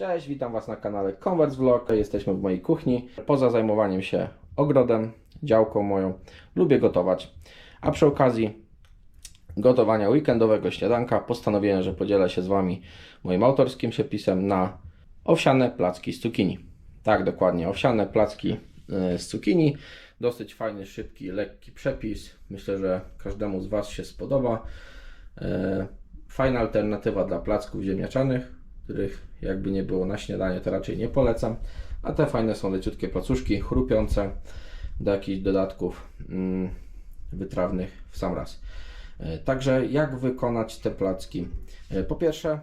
Cześć, witam Was na kanale Converse Vlog. Jesteśmy w mojej kuchni. Poza zajmowaniem się ogrodem, działką moją, lubię gotować. A przy okazji gotowania weekendowego śniadanka postanowiłem, że podzielę się z Wami moim autorskim przepisem na owsiane placki z cukinii. Tak, dokładnie, owsiane placki y, z cukinii. Dosyć fajny, szybki, lekki przepis. Myślę, że każdemu z Was się spodoba. E, Fajna alternatywa dla placków ziemniaczanych, których jakby nie było na śniadanie, to raczej nie polecam. A te fajne są leciutkie placuszki, chrupiące, do jakichś dodatków mm, wytrawnych w sam raz. E, Także jak wykonać te placki? E, Po pierwsze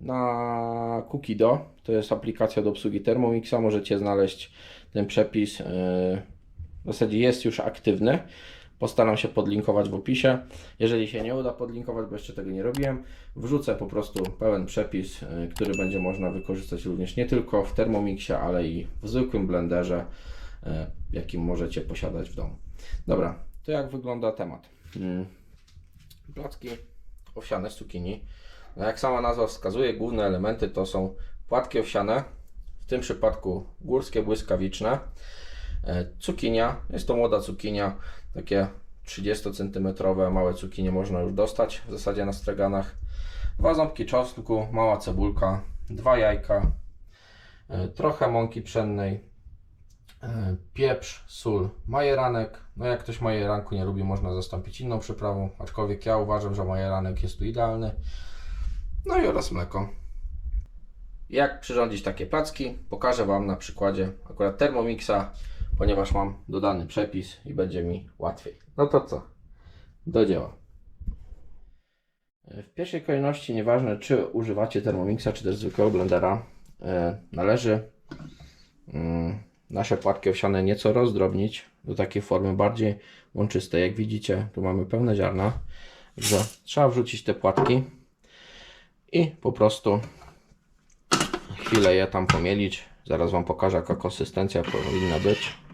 na Cookido, to jest aplikacja do obsługi Thermomixa, możecie znaleźć ten przepis. e, W zasadzie jest już aktywny. Postaram się podlinkować w opisie. Jeżeli się nie uda podlinkować, bo jeszcze tego nie robiłem, wrzucę po prostu pełen przepis, y, który będzie można wykorzystać również nie tylko w Thermomixie, ale i w zwykłym blenderze, y, jakim możecie posiadać w domu. Dobra, to jak wygląda temat? Mm, Placki owsiane z cukinii. No jak sama nazwa wskazuje, główne elementy to są płatki owsiane, w tym przypadku górskie, błyskawiczne. E, Cukinia, jest to młoda cukinia, takie 30 cm małe cukinie można już dostać w zasadzie na streganach. Dwa ząbki czosnku, mała cebulka, dwa jajka, e, trochę mąki pszennej, e, pieprz, sól, majeranek. No jak ktoś majeranku nie lubi, można zastąpić inną przyprawą, aczkolwiek ja uważam, że majeranek jest tu idealny. No i oraz mleko. Jak przyrządzić takie placki, pokażę Wam na przykładzie akurat Thermomixa, ponieważ mam dodany przepis i będzie mi łatwiej. No to co? Do dzieła. W pierwszej kolejności, nieważne czy używacie Thermomixa, czy też zwykłego blendera, e, należy mm, nasze płatki owsiane nieco rozdrobnić do takiej formy bardziej łączystej. Jak widzicie, tu mamy pełne ziarna, że trzeba wrzucić te płatki i po prostu chwilę je tam pomielić. Zaraz Wam pokażę, jaka konsystencja powinna być.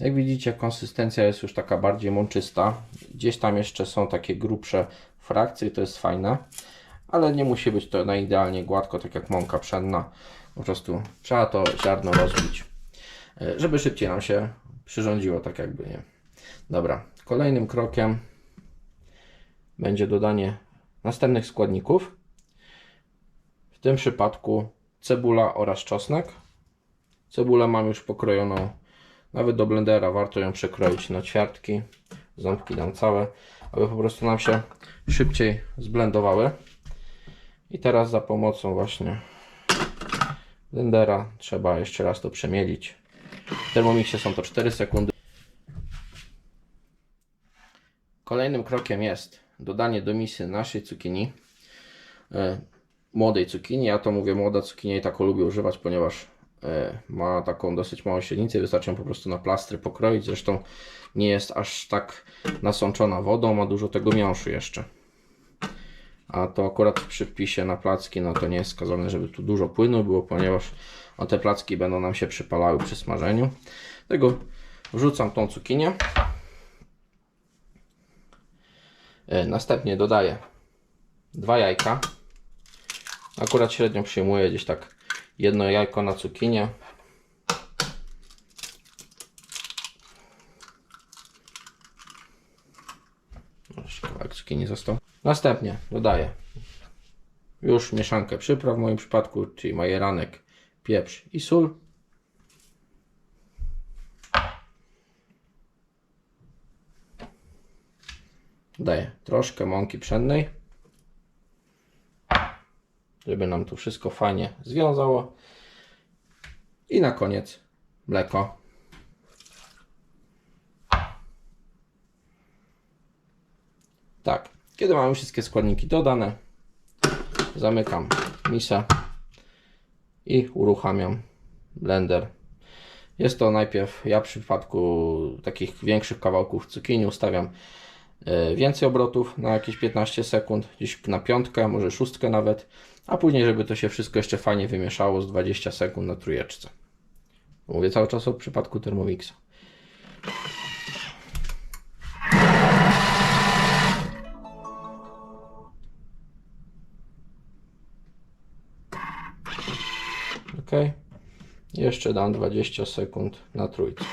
Jak widzicie, konsystencja jest już taka bardziej mączysta. Gdzieś tam jeszcze są takie grubsze frakcje, to jest fajne, ale nie musi być to na idealnie gładko, tak jak mąka pszenna. Po prostu trzeba to ziarno rozbić, e, żeby szybciej nam się przyrządziło, tak jakby nie. Dobra, kolejnym krokiem będzie dodanie następnych składników. W tym przypadku cebula oraz czosnek. Cebulę mam już pokrojoną nawet do blendera. Warto ją przekroić na ćwiartki. Ząbki dam całe, aby po prostu nam się szybciej zblendowały. I teraz za pomocą właśnie blendera trzeba jeszcze raz to przemielić. W Thermomixie są to 4 sekundy. Kolejnym krokiem jest dodanie do misy naszej cukinii, e, młodej cukinii. Ja to mówię młoda cukinia i taką lubię używać, ponieważ ma taką dosyć małą średnicę. Wystarczy ją po prostu na plastry pokroić. Zresztą nie jest aż tak nasączona wodą, ma dużo tego miąższu jeszcze. A to akurat w przypisie na placki, no to nie jest wskazane, żeby tu dużo płynu było, ponieważ o te placki będą nam się przypalały przy smażeniu. Dlatego wrzucam tą cukinię. E, Następnie dodaję dwa jajka. Akurat średnio przyjmuję gdzieś tak jedno jajko na cukinię. Jeszcze kawałek cukinii został. Następnie dodaję już mieszankę przypraw w moim przypadku, czyli majeranek, pieprz i sól. Daję troszkę mąki pszennej, żeby nam tu wszystko fajnie związało. I na koniec mleko. Tak, kiedy mamy wszystkie składniki dodane, zamykam misę i uruchamiam blender. Jest to najpierw, ja w przypadku takich większych kawałków cukinii ustawiam e, więcej obrotów na jakieś 15 sekund, gdzieś na piątkę, może szóstkę nawet, a później, żeby to się wszystko jeszcze fajnie wymieszało z 20 sekund na trójeczce. Mówię cały czas o przypadku Thermomixa. Ok. Jeszcze dam 20 sekund na trójce.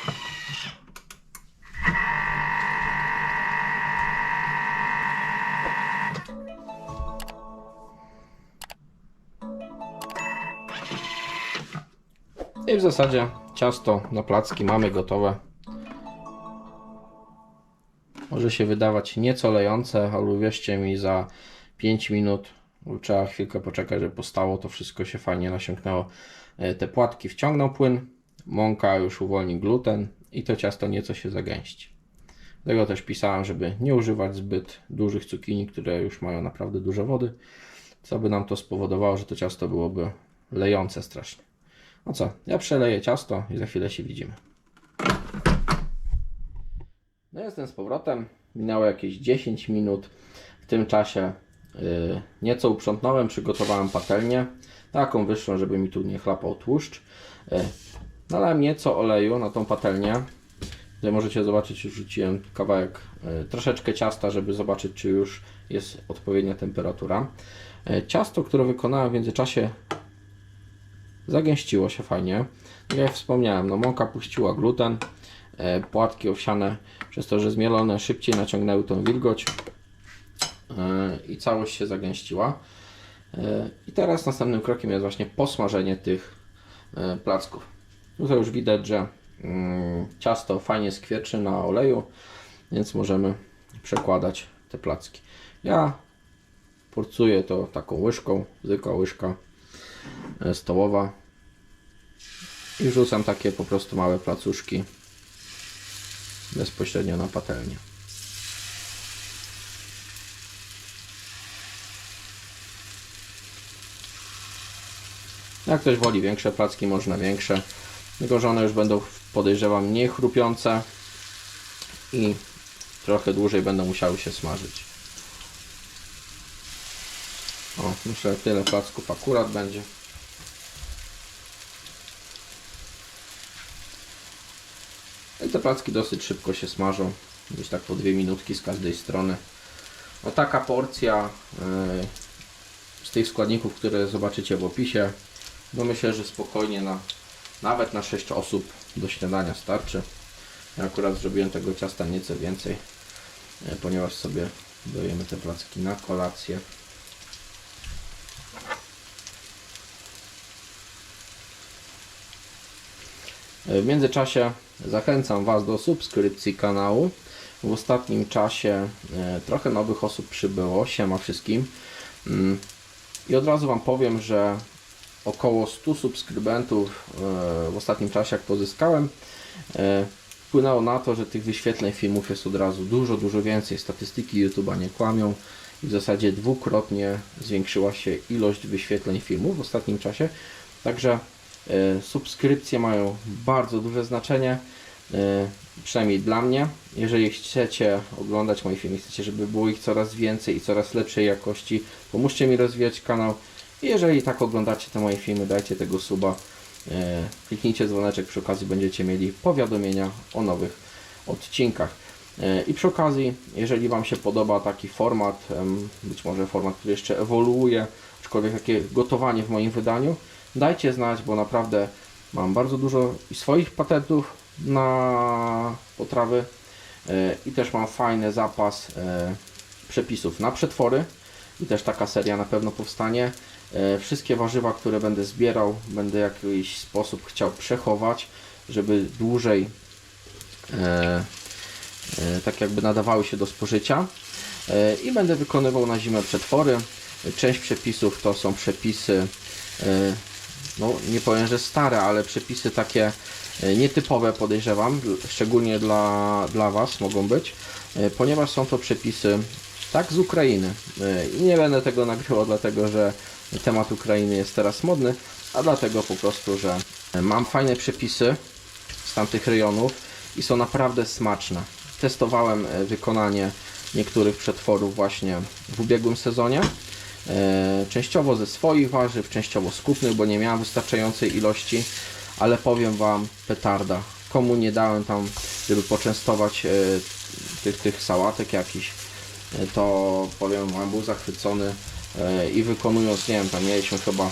I w zasadzie ciasto na placki mamy gotowe. Może się wydawać nieco lejące, ale uwierzcie mi, za 5 minut trzeba chwilkę poczekać, żeby postało, to wszystko się fajnie nasiąknęło. E, Te płatki wciągną płyn, mąka już uwolni gluten i to ciasto nieco się zagęści. Dlatego też pisałem, żeby nie używać zbyt dużych cukinii, które już mają naprawdę dużo wody, co by nam to spowodowało, że to ciasto byłoby lejące strasznie. No co, ja przeleję ciasto i za chwilę się widzimy. No jestem z powrotem. Minęło jakieś 10 minut. W tym czasie yy, nieco uprzątnąłem, przygotowałem patelnię. Taką wyższą, żeby mi tu nie chlapał tłuszcz. Yy, nalałem nieco oleju na tą patelnię. Tutaj możecie zobaczyć, już rzuciłem kawałek, yy, troszeczkę ciasta, żeby zobaczyć, czy już jest odpowiednia temperatura. Yy, ciasto, które wykonałem w międzyczasie zagęściło się fajnie. Tak Jak wspomniałem, no mąka puściła gluten, e, płatki owsiane przez to, że zmielone szybciej naciągnęły tą wilgoć e, i całość się zagęściła. E, I teraz następnym krokiem jest właśnie posmażenie tych placków. Tutaj już widać, że mm, ciasto fajnie skwierczy na oleju, więc możemy przekładać te placki. Ja porcuję to taką łyżką, zwykła łyżka stołowa i wrzucam takie po prostu małe placuszki bezpośrednio na patelnię. Jak ktoś woli większe placki, można większe. Tylko, że one już będą, podejrzewam, mniej chrupiące i trochę dłużej będą musiały się smażyć. O, myślę, tyle placków akurat będzie. I te placki dosyć szybko się smażą. Gdzieś tak po dwie minutki z każdej strony. O taka porcja yy, z tych składników, które zobaczycie w opisie, no myślę, że spokojnie na nawet na 6 osób do śniadania starczy. Ja akurat zrobiłem tego ciasta nieco więcej, yy, ponieważ sobie dojemy te placki na kolację. W międzyczasie zachęcam Was do subskrypcji kanału. W ostatnim czasie e, trochę nowych osób przybyło. Siema wszystkim. Mm, I od razu Wam powiem, że około 100 subskrybentów e, w ostatnim czasie, jak pozyskałem, e, wpłynęło na to, że tych wyświetleń filmów jest od razu dużo, dużo więcej. Statystyki YouTube'a nie kłamią i w zasadzie dwukrotnie zwiększyła się ilość wyświetleń filmów w ostatnim czasie. Także Subskrypcje mają bardzo duże znaczenie, e, przynajmniej dla mnie. Jeżeli chcecie oglądać moje filmy, chcecie, żeby było ich coraz więcej i coraz lepszej jakości, pomóżcie mi rozwijać kanał. Jeżeli tak oglądacie te moje filmy, dajcie tego suba, e, kliknijcie dzwoneczek, przy okazji będziecie mieli powiadomienia o nowych odcinkach. I przy okazji, jeżeli Wam się podoba taki format, być może format, który jeszcze ewoluuje, aczkolwiek takie gotowanie w moim wydaniu, dajcie znać, bo naprawdę mam bardzo dużo swoich patentów na potrawy e, i też mam fajny zapas e, przepisów na przetwory i też taka seria na pewno powstanie. E, Wszystkie warzywa, które będę zbierał, będę w jakiś sposób chciał przechować, żeby dłużej tak jakby nadawały się do spożycia i będę wykonywał na zimę przetwory. Część przepisów to są przepisy no nie powiem, że stare, ale przepisy takie e, nietypowe podejrzewam, szczególnie dla, dla Was mogą być, e, ponieważ są to przepisy tak z Ukrainy. E, I nie będę tego nagrywał, dlatego że temat Ukrainy jest teraz modny, a dlatego po prostu, że mam fajne przepisy z tamtych rejonów i są naprawdę smaczne. Testowałem wykonanie niektórych przetworów właśnie w ubiegłym sezonie. E, częściowo ze swoich warzyw, częściowo z kupnych, bo nie miałem wystarczającej ilości, ale powiem Wam, petarda. komu nie dałem tam, żeby poczęstować e, tych, tych sałatek jakichś, e, to powiem Wam, był zachwycony i wykonując, nie wiem, tam mieliśmy chyba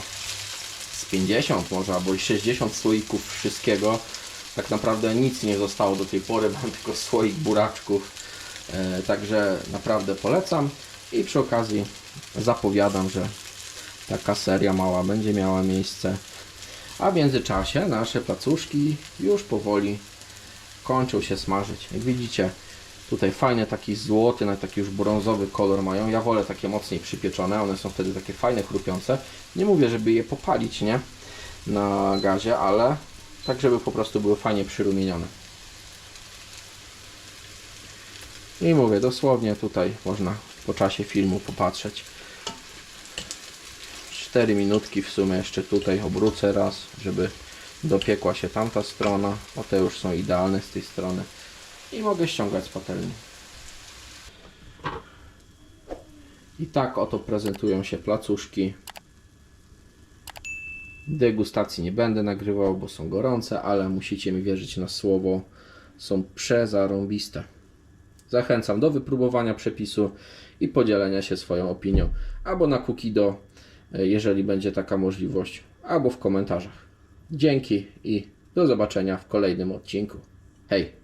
z 50 może albo i 60 słoików wszystkiego. Tak naprawdę nic nie zostało do tej pory, mam tylko słoik buraczków. Także naprawdę polecam i przy okazji zapowiadam, że taka seria mała będzie miała miejsce. A w międzyczasie nasze placuszki już powoli kończą się smażyć. Jak widzicie, tutaj fajny taki złoty, nawet taki już brązowy kolor mają. Ja wolę takie mocniej przypieczone, one są wtedy takie fajne, chrupiące. Nie mówię, żeby je popalić, nie? Na gazie, ale tak, żeby po prostu były fajnie przyrumienione. I mówię, dosłownie tutaj można po czasie filmu popatrzeć. 4 minutki w sumie jeszcze tutaj obrócę raz, żeby dopiekła się tamta strona. O te już są idealne z tej strony. I mogę ściągać z patelni. I tak oto prezentują się placuszki. Degustacji nie będę nagrywał, bo są gorące, ale musicie mi wierzyć na słowo. Są przezarąbiste. Zachęcam do wypróbowania przepisu i podzielenia się swoją opinią. Albo na Kukido, e, jeżeli będzie taka możliwość, albo w komentarzach. Dzięki i do zobaczenia w kolejnym odcinku. Hej!